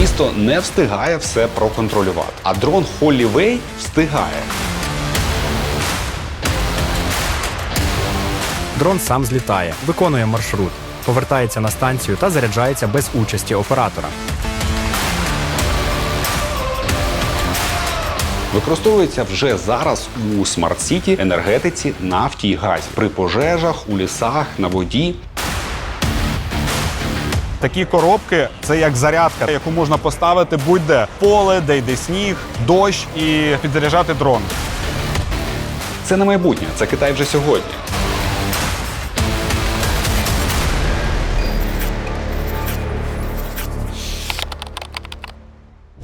Місто не встигає все проконтролювати, а дрон Hollyway встигає. Дрон сам злітає, виконує маршрут, повертається на станцію та заряджається без участі оператора. Використовується вже зараз у смарт-сіті, енергетиці, нафті і газі при пожежах, у лісах, на воді. Такі коробки це як зарядка, яку можна поставити будь-де поле, де йде сніг, дощ і підзаряджати дрон. Це не майбутнє, це Китай вже сьогодні.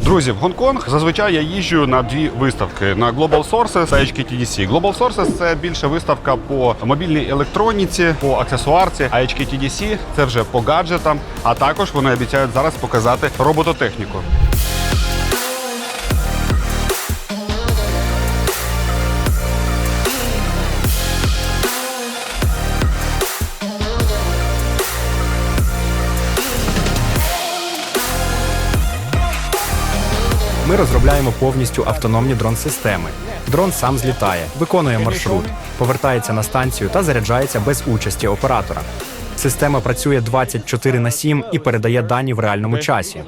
Друзі, в Гонконг зазвичай я їжджу на дві виставки на Global Sources та HKTDC. Global Sources – це більше виставка по мобільній електроніці, по аксесуарці, а HKTDC – це вже по гаджетам. А також вони обіцяють зараз показати робототехніку. Ми розробляємо повністю автономні дрон-системи. Дрон сам злітає, виконує маршрут, повертається на станцію та заряджається без участі оператора. Система працює 24 на 7 і передає дані в реальному часі.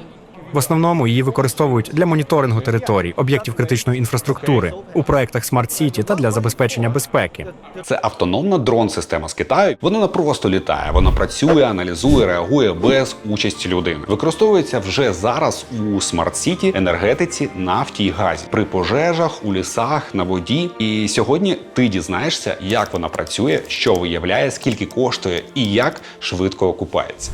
В основному її використовують для моніторингу територій, об'єктів критичної інфраструктури у проектах Smart City та для забезпечення безпеки. Це автономна дрон-система з Китаю. Вона не просто літає, вона працює, аналізує, реагує без участі людини. Використовується вже зараз у смарт-сіті, енергетиці, нафті і газі при пожежах, у лісах, на воді. І сьогодні ти дізнаєшся, як вона працює, що виявляє, скільки коштує і як швидко окупається.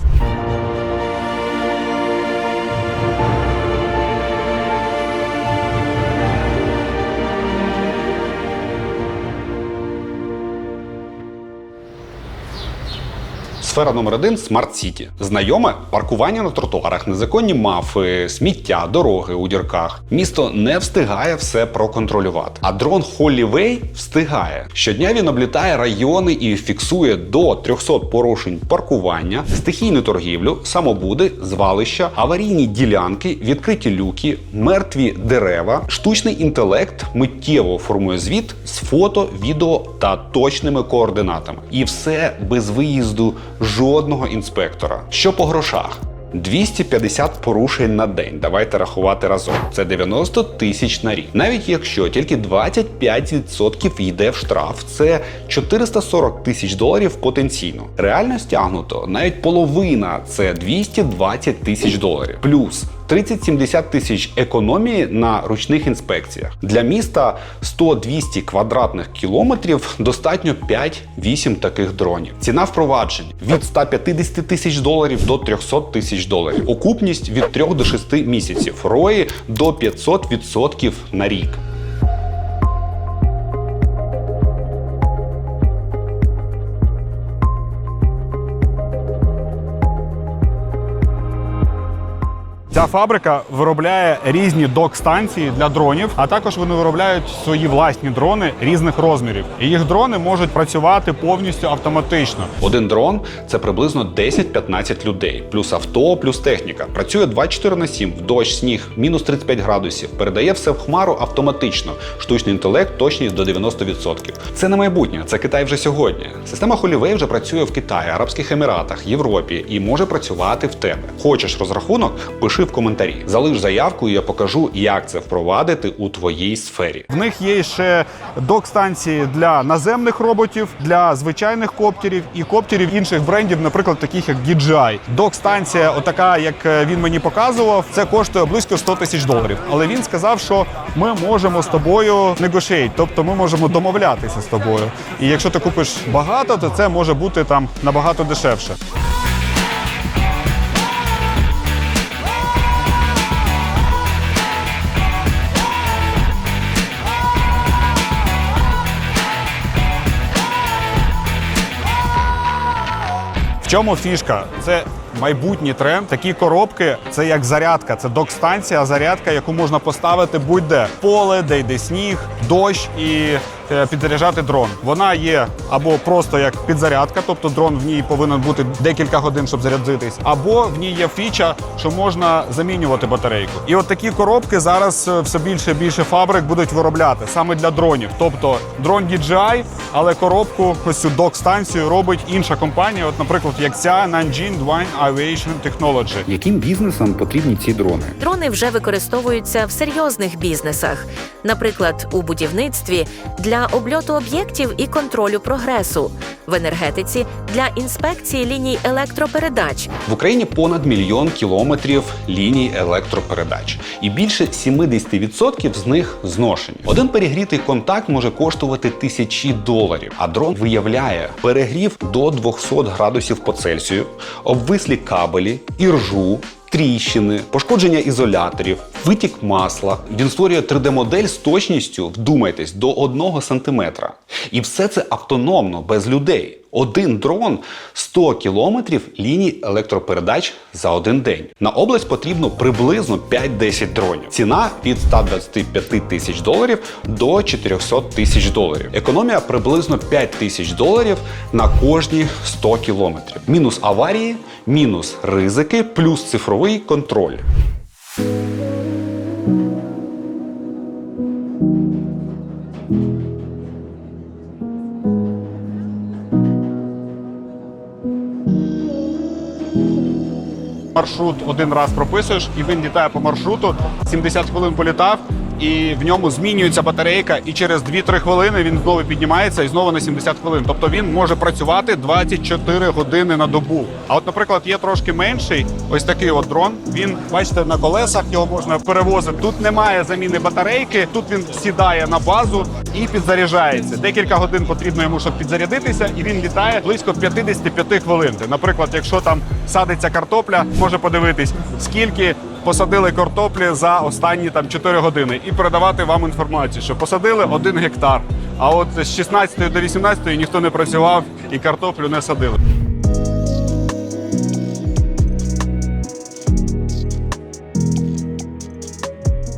Сфера номер один Смарт Сіті. Знайоме паркування на тротуарах, незаконні мафи, сміття, дороги у дірках. Місто не встигає все проконтролювати. А дрон Hollyway встигає. Щодня він облітає райони і фіксує до 300 порушень паркування, стихійну торгівлю, самобуди, звалища, аварійні ділянки, відкриті люки, мертві дерева. Штучний інтелект миттєво формує звіт з фото, відео та точними координатами. І все без виїзду жодного інспектора. Що по грошах? 250 порушень на день. Давайте рахувати разом. Це 90 тисяч на рік. Навіть якщо тільки 25% йде в штраф, це 440 тисяч доларів потенційно. Реально стягнуто навіть половина це 220 тисяч доларів. Плюс 30-70 тисяч економії на ручних інспекціях. Для міста 100-200 квадратних кілометрів достатньо 5-8 таких дронів. Ціна впроваджень від 150 тисяч доларів до 300 тисяч доларів. Окупність від 3 до 6 місяців. Рої до 500% на рік. Ця фабрика виробляє різні док-станції для дронів, а також вони виробляють свої власні дрони різних розмірів. І їх дрони можуть працювати повністю автоматично. Один дрон це приблизно 10-15 людей, плюс авто, плюс техніка. Працює 24 на 7, в дощ, сніг, мінус 35 градусів. Передає все в хмару автоматично. Штучний інтелект, точність до 90%. Це не майбутнє, це Китай вже сьогодні. Система Hollyway вже працює в Китаї, Арабських Еміратах, Європі і може працювати в тебе. Хочеш розрахунок? Пиши в коментарі. Залиш заявку, і я покажу, як це впровадити у твоїй сфері. В них є ще док-станції для наземних роботів, для звичайних коптерів і коптерів інших брендів, наприклад, таких як DJI. Док-станція, отака, як е, він мені показував, це коштує близько 100 тисяч доларів. Але він сказав, що ми можемо з тобою negotiate, тобто ми можемо домовлятися з тобою. І якщо ти купиш багато, то це може бути там набагато дешевше. В чому фішка? Це майбутній тренд. Такі коробки це як зарядка, це док-станція, зарядка, яку можна поставити будь-де поле, де йде сніг, дощ і підзаряджати дрон. Вона є або просто як підзарядка, тобто дрон в ній повинен бути декілька годин, щоб зарядитись, або в ній є фіча, що можна замінювати батарейку. І от такі коробки зараз е, все більше і більше фабрик будуть виробляти саме для дронів. Тобто дрон DJI, але коробку ось цю док-станцію робить інша компанія. От, наприклад, як ця Nanjing Dwayne Aviation Technology. Яким бізнесам потрібні ці дрони? Дрони вже використовуються в серйозних бізнесах, наприклад, у будівництві для обльоту об'єктів і контролю прогресу, в енергетиці для інспекції ліній електропередач, В Україні понад мільйон кілометрів ліній електропередач, і більше 70% з них зношені. Один перегрітий контакт може коштувати тисячі доларів, а дрон виявляє перегрів до 200 градусів по Цельсію, обвислі кабелі, іржу. Тріщини, пошкодження ізоляторів, витік масла. Він створює 3D-модель з точністю, вдумайтесь, до 1 сантиметра. І все це автономно, без людей. Один дрон 100 кілометрів ліній електропередач за один день. На область потрібно приблизно 5-10 дронів. Ціна від 125 тисяч доларів до 400 тисяч доларів. Економія приблизно 5 тисяч доларів на кожні 100 кілометрів. Мінус аварії, мінус ризики, плюс цифровий контроль. Маршрут один раз прописуєш, і він літає по маршруту. 70 хвилин політав, і в ньому змінюється батарейка, і через 2-3 хвилини він знову піднімається і знову на 70 хвилин. Тобто він може працювати 24 години на добу. А от, наприклад, є трошки менший, ось такий от дрон. Він, бачите, на колесах його можна перевозити. Тут немає заміни батарейки, тут він сідає на базу і підзаряджається. Декілька годин потрібно йому, щоб підзарядитися, і він літає близько 55 хвилин. Наприклад, якщо там садиться картопля, може подивитись, скільки посадили картоплі за останні там 4 години, і передавати вам інформацію, що посадили 1 гектар. А от з 16 до 18 ніхто не працював і картоплю не садили.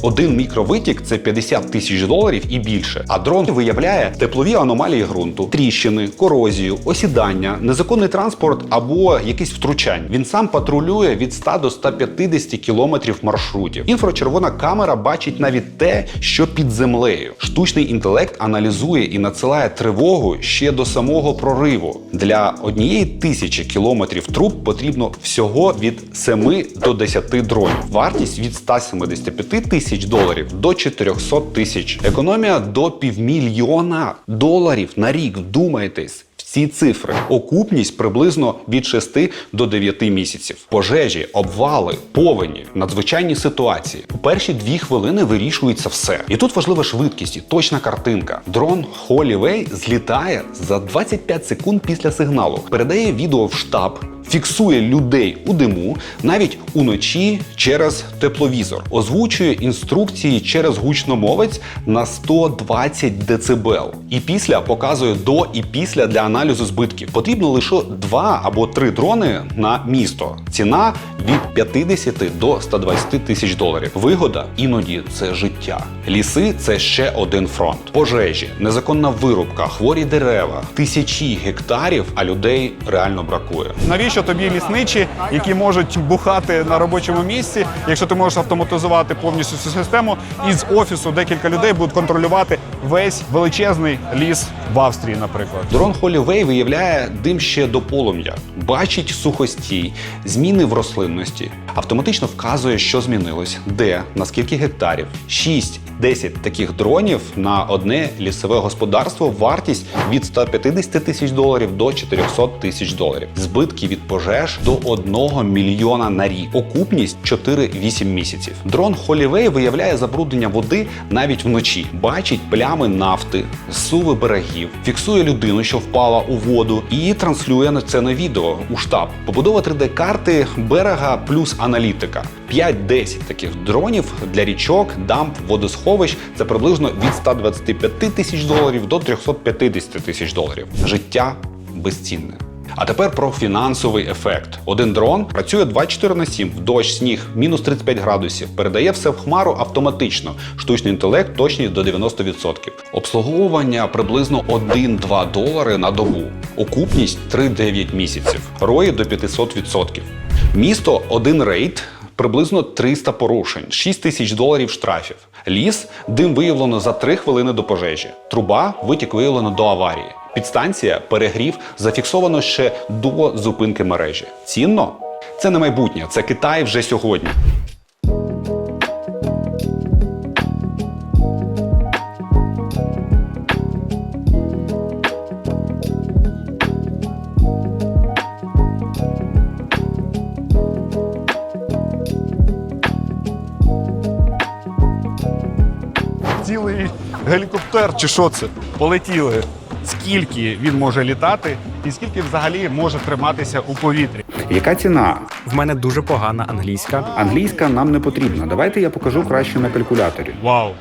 Один мікровитік це 50 тисяч доларів і більше. А дрон виявляє теплові аномалії ґрунту, тріщини, корозію, осідання, незаконний транспорт або якісь втручань. Він сам патрулює від 100 до 150 кілометрів маршрутів. Інфрачервона камера бачить навіть те, що під землею. Штучний інтелект аналізує і надсилає тривогу ще до самого прориву. Для однієї тисячі кілометрів труб потрібно всього від 7 до 10 дронів. Вартість від 175 тисяч доларів до 400 тисяч. Економія до півмільйона доларів на рік. Вдумайтесь. в Ці цифри окупність приблизно від 6 до 9 місяців. Пожежі, обвали, повені, надзвичайні ситуації. У перші дві хвилини вирішується все. І тут важлива швидкість і точна картинка. Дрон Холівей злітає за 25 секунд після сигналу, передає відео в штаб. Фіксує людей у диму навіть уночі через тепловізор, озвучує інструкції через гучномовець на 120 дБ. І після показує до і після для аналізу збитків. Потрібно лише два або три дрони на місто. Ціна від 50 до 120 тисяч доларів. Вигода іноді це життя. Ліси це ще один фронт. Пожежі, незаконна вирубка, хворі дерева, тисячі гектарів, а людей реально бракує. Навіщо Навіщо тобі лісничі, які можуть бухати на робочому місці, якщо ти можеш автоматизувати повністю цю систему, і з офісу декілька людей будуть контролювати весь величезний ліс в Австрії, наприклад. Дрон Холівей виявляє дим ще до полум'я, бачить сухості зміни в рослинності, автоматично вказує, що змінилось, де, наскільки гектарів, Шість. 10 таких дронів на одне лісове господарство вартість від 150 тисяч доларів до 400 тисяч доларів. Збитки від пожеж до 1 мільйона на рік. Окупність 4-8 місяців. Дрон Холівей виявляє забруднення води навіть вночі, бачить плями нафти, суви берегів, фіксує людину, що впала у воду, і транслює на це на відео у штаб. Побудова 3D-карти берега плюс аналітика. 5-10 таких дронів для річок, дамп, водосховищ це приблизно від 125 тисяч доларів до 350 тисяч доларів. Життя безцінне. А тепер про фінансовий ефект. Один дрон працює 24 на 7, в дощ, сніг, мінус 35 градусів, передає все в хмару автоматично. Штучний інтелект точність до 90%. Обслуговування приблизно 1-2 долари на добу. Окупність 3-9 місяців. Рої до 500%. Місто один рейд. Приблизно 300 порушень, 6 тисяч доларів штрафів. Ліс, дим виявлено за 3 хвилини до пожежі. Труба витік виявлено до аварії. Підстанція перегрів зафіксовано ще до зупинки мережі. Цінно? Це не майбутнє, це Китай вже сьогодні. Цілий гелікоптер чи що це? Полетіли. Скільки він може літати, і скільки взагалі може триматися у повітрі? Яка ціна? В мене дуже погана англійська. Англійська нам не потрібна. Давайте я покажу краще на калькуляторі. Вау.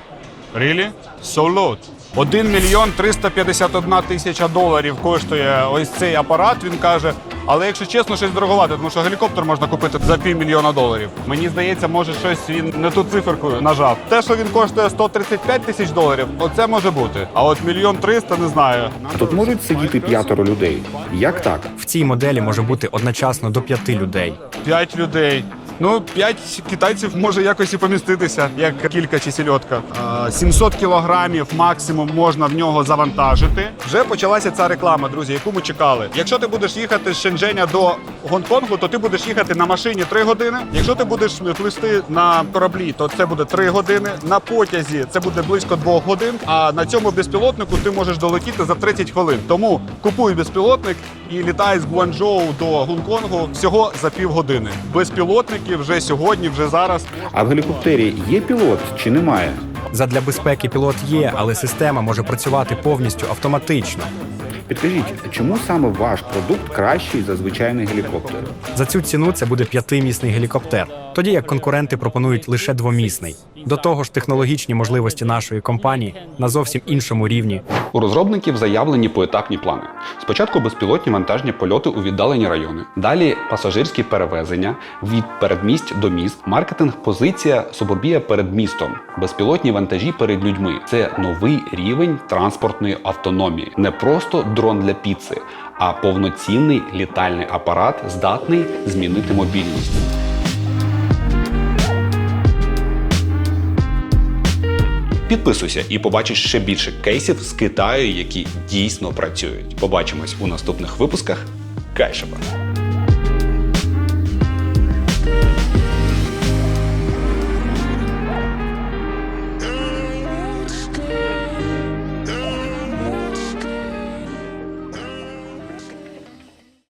Really? So low. 1 мільйон 351 тисяча доларів коштує ось цей апарат, він каже. Але якщо чесно, щось дороговато, тому що гелікоптер можна купити за півмільйона доларів. Мені здається, може щось він не ту циферку нажав. Те, що він коштує 135 тисяч доларів, оце може бути. А от мільйон триста не знаю. Тут можуть сидіти п'ятеро людей. Як так? В цій моделі може бути одночасно до п'яти людей. П'ять людей. Ну, 5 китайців може якось і поміститися, як кілька чи сільотка. 700 кілограмів максимум можна в нього завантажити. Вже почалася ця реклама, друзі, яку ми чекали. Якщо ти будеш їхати з Шенженя до Гонконгу, то ти будеш їхати на машині 3 години. Якщо ти будеш плисти на кораблі, то це буде 3 години. На потязі це буде близько 2 годин. А на цьому безпілотнику ти можеш долетіти за 30 хвилин. Тому купуй безпілотник і літай з Гуанчжоу до Гонконгу всього за півгодини. Безпілотники вже сьогодні, вже зараз. А в гелікоптері є пілот чи немає? Задля безпеки пілот є, але система може працювати повністю автоматично. Підкажіть, чому саме ваш продукт кращий за звичайний гелікоптер? За цю ціну це буде п'ятимісний гелікоптер, тоді як конкуренти пропонують лише двомісний. До того ж, технологічні можливості нашої компанії на зовсім іншому рівні. У розробників заявлені поетапні плани. Спочатку безпілотні вантажні польоти у віддалені райони, далі пасажирські перевезення від передмість до міст, маркетинг, позиція субурбія перед містом, безпілотні вантажі перед людьми. Це новий рівень транспортної автономії, не просто дрон для піци, а повноцінний літальний апарат, здатний змінити мобільність. Підписуйся і побачиш ще більше кейсів з Китаю, які дійсно працюють. Побачимось у наступних випусках. Кайшеба!